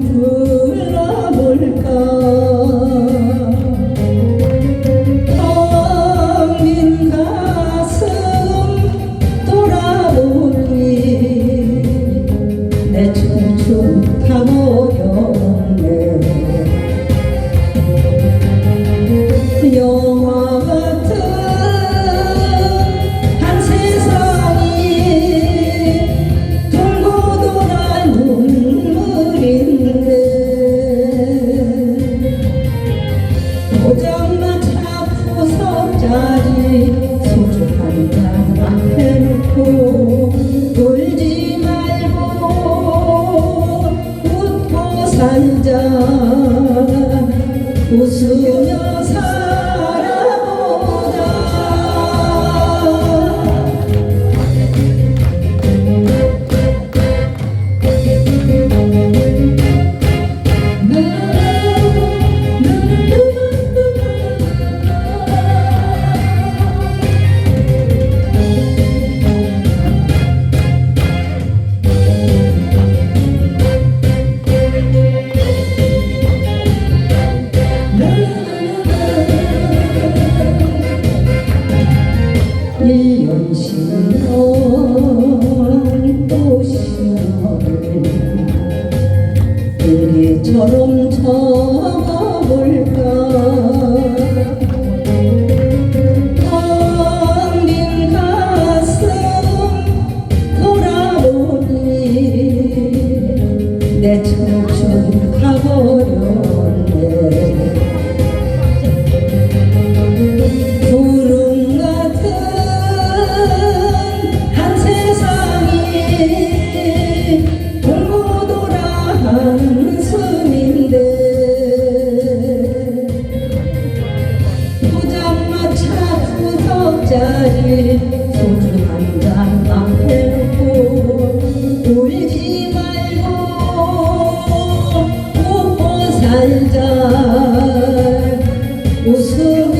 through 산다 웃으며 살 달리면시면 또 시절 그대처럼 잡아볼까? 한절 웃음